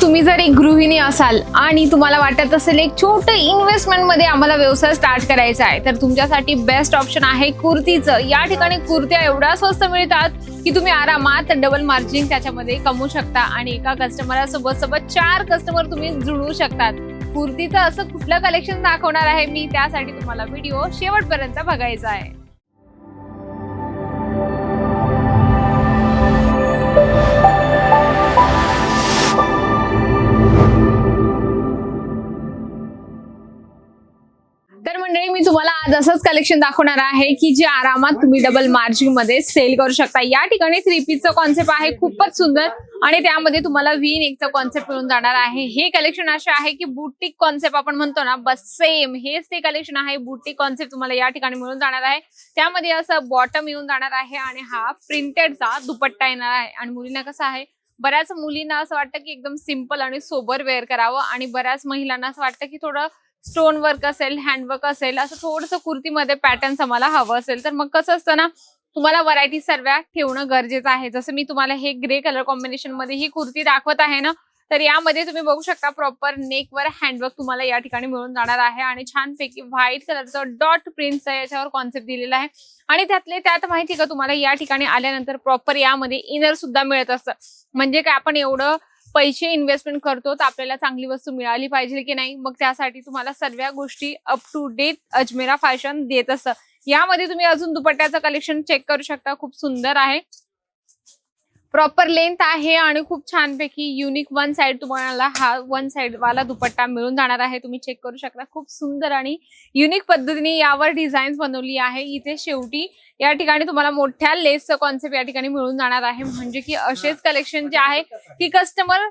तुम्ही जर एक गृहिणी असाल आणि तुम्हाला वाटत असेल एक छोटं इन्व्हेस्टमेंटमध्ये आम्हाला व्यवसाय स्टार्ट करायचा आहे तर तुमच्यासाठी बेस्ट ऑप्शन आहे कुर्तीचं. या ठिकाणी कुर्त्या एवढ्या स्वस्त मिळतात की तुम्ही आरामात डबल मार्जिन त्याच्यामध्ये कमवू शकता आणि एका कस्टमरासोबत सोबत चार कस्टमर तुम्ही जुळवू शकतात. कुर्तीचं असं कुठलं कलेक्शन दाखवणार आहे मी त्यासाठी तुम्हाला व्हिडिओ शेवटपर्यंत बघायचा आहे. असंच कलेक्शन दाखवणार आहे की जे आरामात तुम्ही डबल मार्जिनमध्ये सेल करू शकता. या ठिकाणी थ्री पीसचं कॉन्सेप्ट आहे खूपच सुंदर. आणि त्यामध्ये तुम्हाला व्ही नेकचं कॉन्सेप्ट मिळून जाणार आहे. हे कलेक्शन असे आहे की बुटीक कॉन्सेप्ट आपण म्हणतो ना बस सेम हेच ते कलेक्शन आहे बुटीक कॉन्सेप्ट तुम्हाला या ठिकाणी मिळून जाणार आहे. त्यामध्ये असं बॉटम येऊन जाणार आहे आणि हा प्रिंटेडचा दुपट्टा येणार आहे. आणि मुलींना कसं आहे बऱ्याच मुलींना असं वाटतं की एकदम सिंपल आणि सोबर वेअर करावं. आणि बऱ्याच महिलांना असं वाटतं की थोडं स्टोन वर्क असेल हँडवर्क असेल असं थोडंसं कुर्तीमध्ये पॅटर्न्स आम्हाला हवं असेल तर मग कसं असतं ना तुम्हाला व्हरायटी सर्व ठेवणं गरजेचं आहे. जसं मी तुम्हाला हे ग्रे कलर कॉम्बिनेशनमध्ये ही कुर्ती दाखवत आहे ना तर यामध्ये तुम्ही बघू शकता प्रॉपर नेकवर हँडवर्क तुम्हाला या ठिकाणी मिळून जाणार आहे आणि छानपैकी व्हाईट कलरचं डॉट प्रिंटचा याच्यावर कॉन्सेप्ट दिलेला आहे. आणि त्यातले त्यात माहिती का तुम्हाला? या ठिकाणी आल्यानंतर प्रॉपर यामध्ये इनर सुद्धा मिळत असतं. म्हणजे काय? आपण एवढं पैसे इन्व्हेस्टमेंट करतो तर आपल्याला चांगली वस्तू मिळाली पाहिजे की नाही? मग त्यासाठी तुम्हाला सर्व गोष्टी up to date Ajmera fashion देत असतं. यामध्ये तुम्ही अजून दुपट्ट्याचं कलेक्शन चेक करू शकता. खूप सुंदर आहे. प्रॉपर लेंथ आहे आणि खूप छानपैकी युनिक वन साइड तुम्हाला हा वन साइड वाला दुपट्टा मिळून जाणार आहे. तुम्ही चेक करू शकता. खूप सुंदर आणि युनिक पद्धतीने यावर डिझाईन्स बनवली आहे. इथे शेवटी या ठिकाणी तुम्हाला मोठ्या लेसचं कॉन्सेप्ट या ठिकाणी मिळून जाणार आहे. म्हणजे की असेच कलेक्शन जे आहे की कस्टमर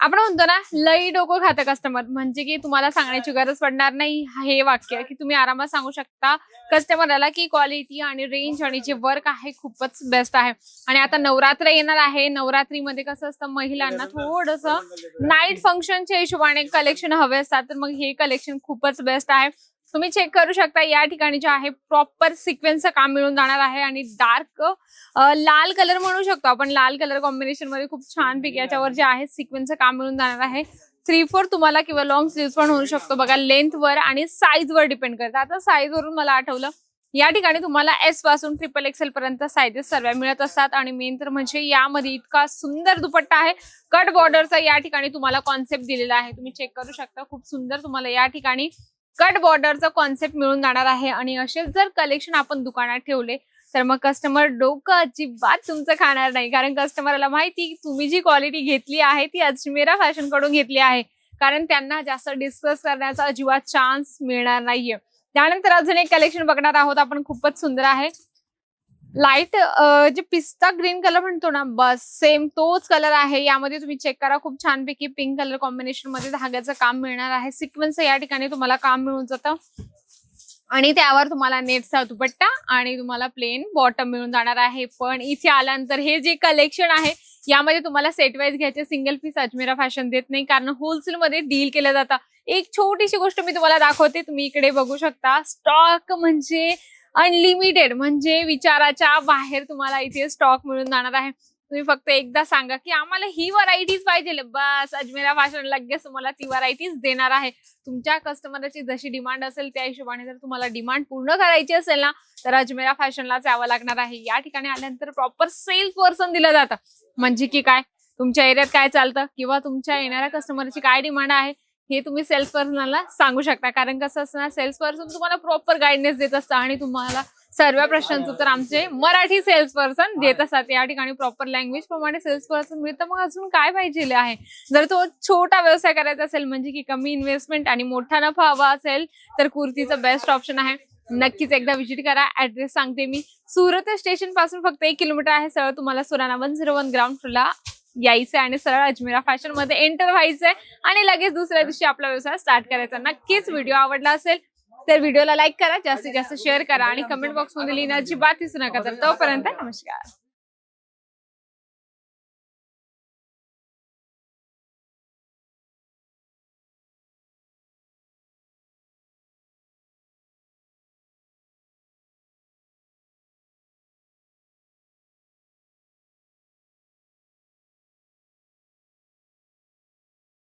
आपण म्हणतो ना लई डोकं खातं कस्टमर म्हणजे की तुम्हाला सांगण्याची गरज पडणार नाही. हे वाक्य की तुम्ही आरामात सांगू शकता कस्टमरला की क्वालिटी आणि रेंज आणि जे वर्क आहे खूपच बेस्ट आहे. आणि आता नवरात्र येणार आहे. नवरात्रीमध्ये कसं असतं महिलांना थोडस नाईट फंक्शनच्या हिशोबाने कलेक्शन हवे असतात. तर मग हे कलेक्शन खूपच बेस्ट आहे. तुम्ही चेक करू शकता या ठिकाणी जे आहे प्रॉपर सिक्वेन्सचं काम मिळून जाणार आहे आणि डार्क लाल कलर म्हणू शकतो आपण. लाल कलर कॉम्बिनेशनमध्ये खूप छान पिक याच्यावर जे आहे सिक्वेन्सचं काम मिळून जाणार आहे. थ्री फोर तुम्हाला किंवा लॉंग स्लीव पण होऊ शकतो. बघा लेंथ वर आणि साईज वर डिपेंड करतं. आता साईज वरून मला आठवलं या ठिकाणी तुम्हाला एसपासून ट्रिपल एक्सेल पर्यंत साईजेस सर्व मिळत असतात. आणि मेन तर म्हणजे यामध्ये इतका सुंदर दुपट्टा आहे. कट बॉर्डरचा या ठिकाणी तुम्हाला कॉन्सेप्ट दिलेला आहे. तुम्ही चेक करू शकता. खूप सुंदर तुम्हाला या ठिकाणी कट बॉर्डरचा कॉन्सेप्ट मिळून जाणार आहे. आणि असेच जर कलेक्शन आपण दुकानात ठेवले तर मग कस्टमर डोकं अजिबात तुमचं खाणार नाही. कारण कस्टमरला माहिती तुम्ही जी क्वालिटी घेतली आहे ती अजमेरा फॅशनकडून घेतली आहे. कारण त्यांना जास्त डिस्कस करण्याचा अजिबात चान्स मिळणार नाहीये. त्यानंतर अजून एक कलेक्शन बघणार आहोत आपण. खूपच सुंदर आहे. लाइट जे पिस्ता ग्रीन कलर म्हणतो ना बस सेम तोच कलर आहे. यामध्ये तुम्ही चेक करा खूप छानपैकी पिंक कलर कॉम्बिनेशनमध्ये धाग्याचं काम मिळणार आहे. सिक्वेन्स या ठिकाणी तुम्हाला काम मिळून जातं. आणि त्यावर तुम्हाला नेटचा दुपट्टा आणि तुम्हाला प्लेन बॉटम मिळून जाणार आहे. पण इथे आल्यानंतर हे जे कलेक्शन आहे यामध्ये तुम्हाला सेट वाईज घ्यायचे सिंगल पीस अजमेरा फॅशन देत नाही. कारण होलसेल मध्ये डील केलं जातं. एक छोटीशी गोष्ट मी तुम्हाला दाखवते तुम्ही इकडे बघू शकता. स्टॉक म्हणजे अनलिमिटेड म्हणजे विचाराच्या बाहेर तुम्हाला इथे स्टॉक मिळून जाणार आहे. तुम्ही फक्त एकदा सांगा की आम्हाला ही व्हरायटीज पाहिजे. बस अजमेरा फॅशन लगेच तुम्हाला ती व्हरायटीज देणार आहे. तुमच्या कस्टमरची जशी डिमांड असेल त्या हिशोबाने जर तुम्हाला डिमांड पूर्ण करायची असेल ना तर अजमेरा फॅशनलाच यावं लागणार आहे. या ठिकाणी आल्यानंतर प्रॉपर सेल्स पर्सन दिलं जातं. म्हणजे की काय? तुमच्या एरियात काय चालतं? किंवा तुमच्या येणाऱ्या कस्टमरची काय डिमांड आहे? हे तुम्ही सेल्स पर्सनला सांगू शकता. कारण कसं असणार सेल्स पर्सन तुम्हाला प्रॉपर गाईडनेस देत असतं आणि तुम्हाला सर्व प्रश्नांचं उत्तर आमचे मराठी सेल्स पर्सन देत असतात. या ठिकाणी प्रॉपर लँग्वेज प्रमाणे सेल्स पर्सन मिळतं. मग अजून काय पाहिजे आहे? जर तो छोटा व्यवसाय करायचा असेल म्हणजे की कमी इन्व्हेस्टमेंट आणि मोठा नफा हवा असेल तर कुर्तीचं बेस्ट ऑप्शन आहे. नक्कीच एकदा व्हिजिट करा. ऍड्रेस सांगते मी. सुरत स्टेशनपासून फक्त एक किलोमीटर आहे. सरळ तुम्हाला Surana one zero one ground फ्लोरला यायचंय आणि सरळ अजमेरा फॅशनमध्ये एंटर व्हायचंय. आणि लगेच दुसऱ्या दिवशी आपला व्यवसाय स्टार्ट करायचा. नक्कीच व्हिडिओ आवडला असेल तर व्हिडिओला लाईक करा जास्तीत जास्त शेअर करा आणि कमेंट बॉक्समध्ये लिहिणं अजिबात विसरू नका. तर तोपर्यंत नमस्कार.